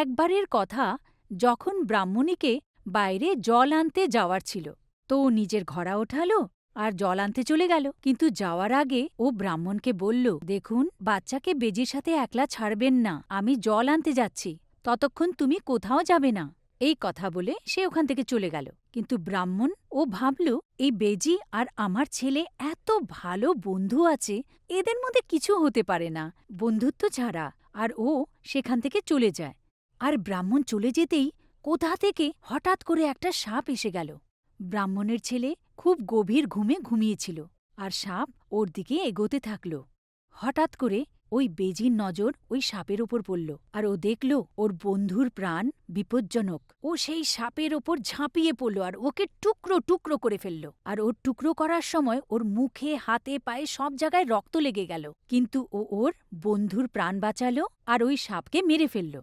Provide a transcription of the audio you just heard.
একবারের কথা যখন ব্রাহ্মণীকে বাইরে জল আনতে যাওয়ার ছিল, তো ও নিজের ঘোড়া ওঠালো আর জল আনতে চলে গেল। কিন্তু যাওয়ার আগে ও ব্রাহ্মণকে বলল, দেখুন, বাচ্চাকে বেজির সাথে একলা ছাড়বেন না, আমি জল আনতে যাচ্ছি, ততক্ষণ তুমি কোথাও যাবে না। এই কথা বলে সে ওখান থেকে চলে গেল। কিন্তু ব্রাহ্মণ ও ভাবল, এই বেজি আর আমার ছেলে এত ভালো বন্ধু আছে, এদের মধ্যে কিছু হতে পারে না, বন্ধুত্ব ছাড়া। আর ও সেখান থেকে চলে যায়। আর ব্রাহ্মণ চলে যেতেই কোথা থেকে হঠাৎ করে একটা সাপ এসে গেল। ব্রাহ্মণের ছেলে খুব গভীর ঘুমে ঘুমিয়েছিল আর সাপ ওর দিকে এগোতে থাকল। হঠাৎ করে ওই বেজির নজর ওই সাপের ওপর পড়ল আর ও দেখল ওর বন্ধুর প্রাণ বিপজ্জনক। ও সেই সাপের ওপর ঝাঁপিয়ে পড়ল আর ওকে টুকরো টুকরো করে ফেলল আর ওর টুকরো করার সময় ওর মুখে, হাতে, পায়ে সব জায়গায় রক্ত লেগে গেল। কিন্তু ও ওর বন্ধুর প্রাণ বাঁচালো আর ওই সাপকে মেরে ফেলল।